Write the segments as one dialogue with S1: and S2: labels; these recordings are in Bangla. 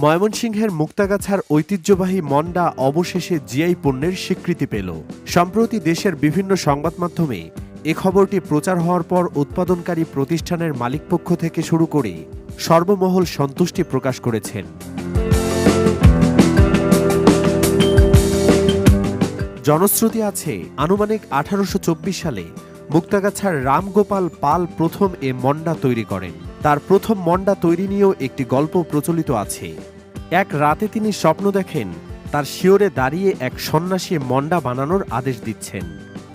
S1: ময়মনসিংহের মুক্তাগাছার ঐতিহ্যবাহী মন্ডা অবশেষে জিআই পণ্যের স্বীকৃতি পেল। সম্প্রতি দেশের বিভিন্ন সংবাদ মাধ্যমে এ খবরটি প্রচার হওয়ার পর উৎপাদনকারী প্রতিষ্ঠানের মালিকপক্ষ থেকে শুরু করে সর্বমহল সন্তুষ্টি প্রকাশ করেছেন। জনশ্রুতি আছে, আনুমানিক আঠারোশো চব্বিশ সালে মুক্তাগাছার রামগোপাল পাল প্রথম এ মন্ডা তৈরি করেন। তার প্রথম মন্ডা তৈরি নিয়েও একটি গল্প প্রচলিত আছে। এক রাতে তিনি স্বপ্ন দেখেন, তার শিওরে দাঁড়িয়ে এক সন্ন্যাসী মন্ডা বানানোর আদেশ দিচ্ছেন।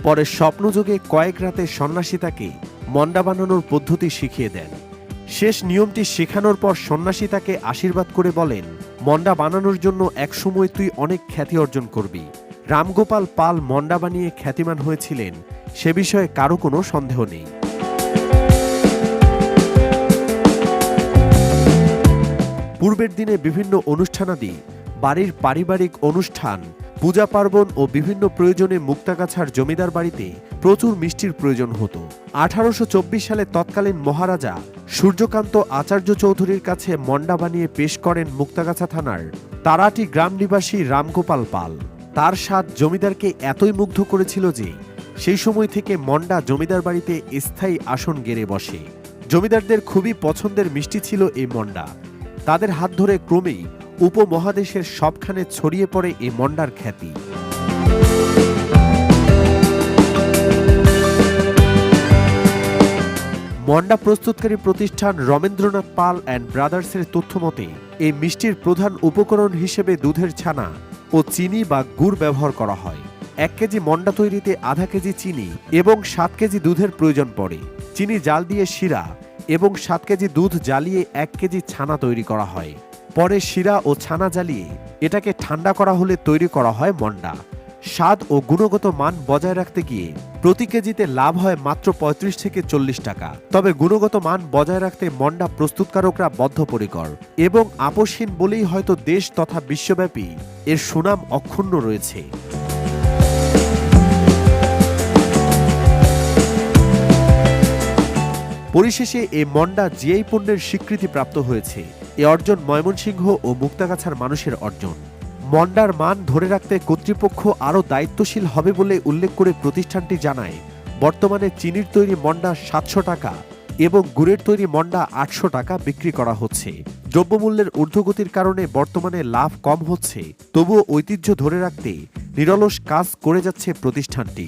S1: পরে স্বপ্নযোগে কয়েক রাতে সন্ন্যাসী তাকে মন্ডা বানানোর পদ্ধতি শিখিয়ে দেন। শেষ নিয়মটি শেখানোর পর সন্ন্যাসী তাকে আশীর্বাদ করে বলেন, মন্ডা বানানোর জন্য একসময় তুই অনেক খ্যাতি অর্জন করবি। রামগোপাল পাল মন্ডা বানিয়ে খ্যাতিমান হয়েছিলেন, সে বিষয়ে কারও কোনো সন্দেহ নেই। পূর্বের দিনে বিভিন্ন অনুষ্ঠানাদি, বাড়ির পারিবারিক অনুষ্ঠান, পূজা পার্বণ ও বিভিন্ন প্রয়োজনে মুক্তাগাছার জমিদার বাড়িতে প্রচুর মিষ্টির প্রয়োজন হতো। আঠারোশো চব্বিশ সালে তৎকালীন মহারাজা সূর্যকান্ত আচার্য চৌধুরীর কাছে মন্ডা বানিয়ে পেশ করেন মুক্তাগাছা থানার তারাটি গ্রাম নিবাসী রামগোপাল পাল। তার স্বাদ জমিদারকে এতই মুগ্ধ করেছিল যে সেই সময় থেকে মন্ডা জমিদার বাড়িতে স্থায়ী আসন গেড়ে বসে। জমিদারদের খুবই পছন্দের মিষ্টি ছিল এই মন্ডা তাদের হাত ধরে ক্রমেই উপমহাদেশের সবখানে ছড়িয়ে পড়ে এই মন্ডার খ্যাতি। মন্ডা প্রস্তুতকারী প্রতিষ্ঠান রমেন্দ্রনাথ পাল অ্যান্ড ব্রাদার্সের তথ্য মতে এই মিষ্টির প্রধান উপকরণ হিসেবে দুধের ছানা ও চিনি বা গুড় ব্যবহার করা হয়। এক কেজি মন্ডা তৈরিতে আধা কেজি চিনি এবং সাত কেজি দুধের প্রয়োজন পড়ে। চিনি জাল দিয়ে শিরা এবং সাত কেজি দুধ জ্বালিয়ে এক কেজি ছানা তৈরি করা হয়। পরে শিরা ও ছানা জ্বালিয়ে এটাকে ঠান্ডা করা হলে তৈরি করা হয় মন্ডা। স্বাদ ও গুণগত মান বজায় রাখতে গিয়ে প্রতি কেজিতে লাভ হয় মাত্র পঁয়ত্রিশ থেকে চল্লিশ টাকা। তবে গুণগত মান বজায় রাখতে মন্ডা প্রস্তুতকারকরা বদ্ধপরিকর এবং আপোষহীন বলেই হয়তো দেশ তথা বিশ্বব্যাপী এর সুনাম অক্ষুণ্ণ রয়েছে। পরিশেষে এই মন্ডা জিআই পণ্যের স্বীকৃতি প্রাপ্ত হয়েছে। এ অর্জন ময়মনসিংহ ও মুক্তাগাছার মানুষের অর্জন। মন্ডার মান ধরে রাখতে কর্তৃপক্ষ আরও দায়িত্বশীল হবে বলে উল্লেখ করে প্রতিষ্ঠানটি জানায়, বর্তমানে চিনির তৈরি মন্ডা সাতশো টাকা এবং গুড়ের তৈরি মন্ডা আটশো টাকা বিক্রি করা হচ্ছে। দ্রব্যমূল্যের ঊর্ধ্বগতির কারণে বর্তমানে লাভ কম হচ্ছে, তবুও ঐতিহ্য ধরে রাখতে নিরলস কাজ করে যাচ্ছে প্রতিষ্ঠানটি।